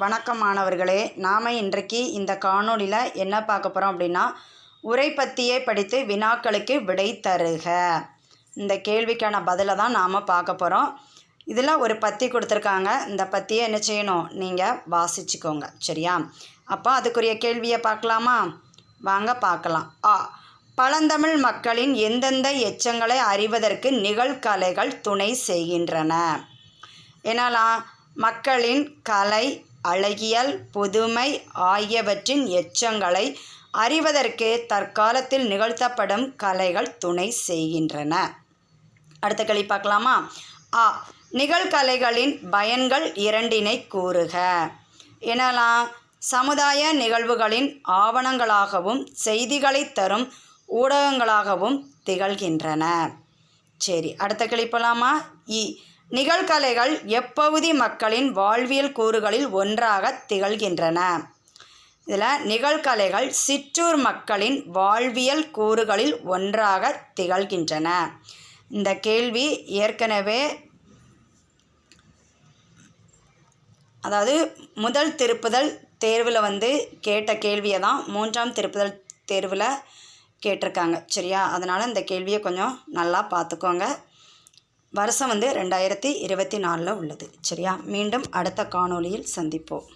வணக்கம் மாணவர்களே நாம் இன்றைக்கு இந்த காணொளியில் என்ன பார்க்க போகிறோம் அப்படின்னா உரை பத்தியை படித்து வினாக்களுக்கு விடை தருக. இந்த கேள்விக்கான பதிலை தான் நாம் பார்க்க போகிறோம் இதில் ஒரு பத்தி கொடுத்துருக்காங்க. இந்த பத்தியை என்ன செய்யணும்? நீங்கள் வாசிச்சுக்கோங்க. சரியா? அப்போ அதுக்குரிய கேள்வியை பார்க்கலாமா? வாங்க பார்க்கலாம். ஆ பழந்தமிழ் மக்களின் எந்தெந்த எச்சங்களை அறிவதற்கு நிகழ்கலைகள் துணை செய்கின்றன? என்னலாம்? மக்களின் கலை அழகியல் புதுமை ஆகியவற்றின் எச்சங்களை அறிவதற்கு தற்காலத்தில் நிகழ்த்தப்படும் கலைகள் துணை செய்கின்றன. அடுத்த களி பார்க்கலாமா? ஆ நிகழ்கலைகளின் பயன்கள் இரண்டினை கூறுக. எனலாம் சமுதாய நிகழ்வுகளின் ஆவணங்களாகவும் செய்திகளை தரும் ஊடகங்களாகவும் திகழ்கின்றன. சரி அடுத்த கேள்வி போகலாமா இ நிகழ்கலைகள் எப்பகுதி மக்களின் வாழ்வியல் கூறுகளில் ஒன்றாக திகழ்கின்றன. இதில் நிகழ்கலைகள் சிற்றூர் மக்களின் வாழ்வியல் கூறுகளில் ஒன்றாக திகழ்கின்றன. இந்த கேள்வி ஏற்கனவே அதாவது முதல் திருப்புதல் தேர்வில் வந்து கேட்ட கேள்வியை தான் மூன்றாம் திருப்புதல் தேர்வில் கேட்டிருக்காங்க சரியா? அதனால் இந்த கேள்வியை கொஞ்சம் நல்லா பார்த்துக்கோங்க. வருஷம் வந்து ரெண்டாயிரத்தி இருபத்தி நாலில் உள்ளது. சரியா? மீண்டும் அடுத்த காணொளியில் சந்திப்போம்.